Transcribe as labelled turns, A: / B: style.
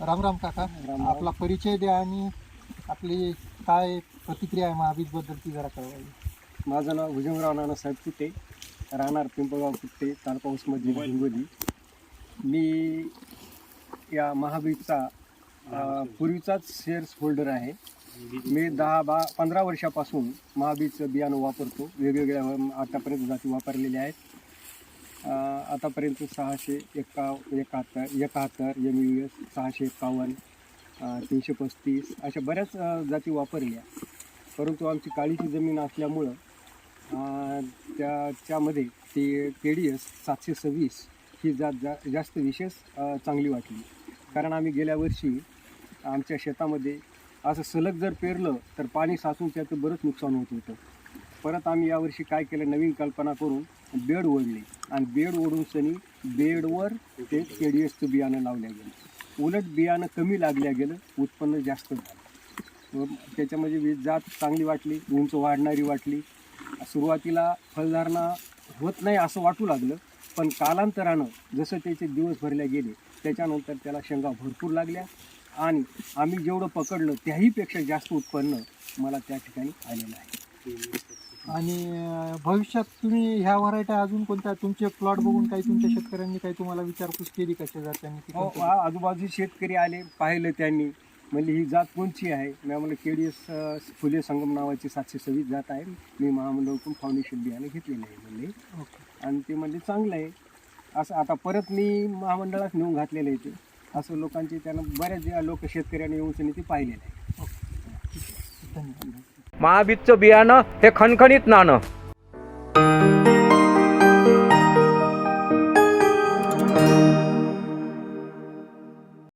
A: राम राम काका.
B: राम.
A: आपला परिचय द्या आणि आपली काय प्रतिक्रिया आहे महाबीज बद्दलची जरा कळवावी
B: माझं नाव भुजंगराव नानासाहेब कुट्टे राहणार पिंपळगाव कुट्टे तालुका उस्मत जिल्हा हिंगोली. मी या महाबीजचा अ, पूर्वीचाच शेअर्स होल्डर आहे. मी दहा बा पंधरा वर्षापासून महाबीजचं बियाणं वापरतो. वेगवेगळ्या आतापर्यंत जाती वापरलेल्या आहेत. आतापर्यंत सहाशे एका एकाहत्तर एकाहत्तर एम यू एस सहाशे एकावन्न तीनशे पस्तीस अशा बऱ्याच जाती वापरल्या. परंतु आमची काळीची जमीन असल्यामुळं त्या त्याच्यामध्ये ते के डी एस सातशे सव्वीस ही जात जा जास्त विशेष चांगली वाटली. कारण आम्ही गेल्या वर्षी आमच्या शेतामध्ये असं सलग जर पेरलं तर पाणी साचून त्याचं बरंच नुकसान होत होतं. परत आम्ही यावर्षी काय केलं नवीन कल्पना करून बेड ओढले. आणि बेड ओढून सनी बेडवर ते के डी एसचं बियाणं लावल्या गेलं. उलट बियाणं कमी लागल्या गेलं उत्पन्न जास्त झालं. त्याच्यामध्ये वीज जात चांगली वाटली उंच वाढणारी वाटली. सुरुवातीला फलधारणा होत नाही असं वाटू लागलं पण कालांतरानं जसं त्याचे दिवस भरल्या गेले त्याच्यानंतर त्याला शेंगा भरपूर लागल्या. आणि आम्ही जेवढं पकडलं त्याहीपेक्षा जास्त उत्पन्न मला त्या ठिकाणी आलेलं आहे.
A: आणि भविष्यात तुम्ही ह्या व्हरायटी अजून कोणत्या तुमचे प्लॉट बघून काही तुमच्या शेतकऱ्यांनी काही तुम्हाला विचारपूस केली कशा जात्यांनी ती
B: हो
A: कोणत्या?
B: आ- आजूबाजूचे शेतकरी आले पाहिलं त्यांनी. म्हणले ही जात कोणची आहे? मी म्हणलं के डी एस फुले संगम नावाची सातशे सव्वीस जात आहे. मी महामंडळातून फाउंडेशन बियाणे घेतलेलं आहे म्हणले.
A: ओके.
B: आणि ते म्हणले चांगलं आहे. असं आता परत मी महामंडळात नेऊन घातलेलं आहे ते. असं लोकांचे त्यांना बऱ्याच लोक शेतकऱ्यांनी येऊन त्यांनी ते पाहिलेलं आहे.
A: धन्यवाद.
C: महाबीजचं बियाणं हे खणखणीत नाणं.